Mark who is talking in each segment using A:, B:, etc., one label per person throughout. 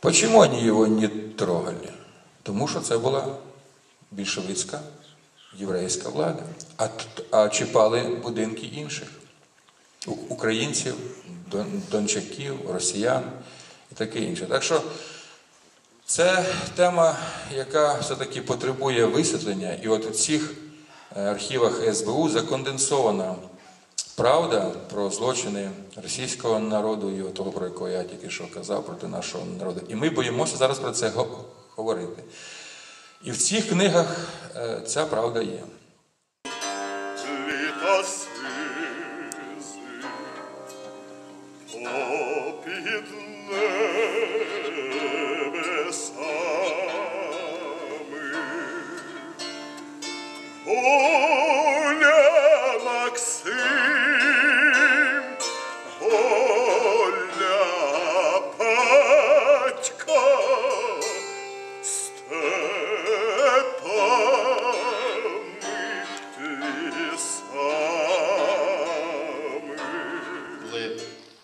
A: Почему они его не трогали? Тому що це була більшовицька єврейська влада, а, а чіпали будинки інших українців, дон- дончаків, росіян і таке інше. Так що це тема, яка все-таки потребує висвітлення, і от у цих е, архівах СБУ законденсована правда про злочини російського народу і того, про якого я тільки що казав, проти нашого народу. І ми боїмося зараз про це говорити. І в цих книгах е, ця правда є.
B: літа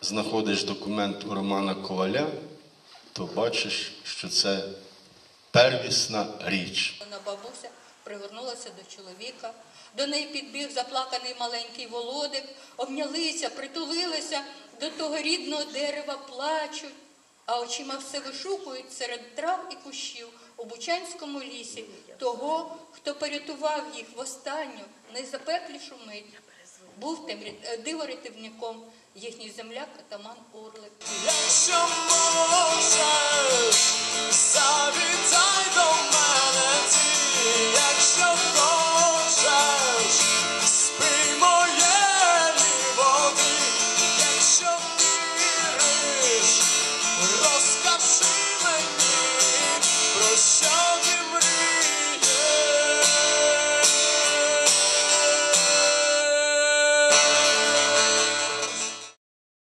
C: знаходиш документ у Романа Коваля, то бачиш, що це первісна річ.
D: Вона бабуся пригорнулася до чоловіка. До неї підбіг заплаканий маленький володик, обнялися, притулилися до того рідного дерева, плачуть, а очима все вишукують серед трав і кущів у Бучанському лісі того, хто порятував їх в останню, найзапеклішу мить. Був е, диворятівником їхній земляк атаман Орлик.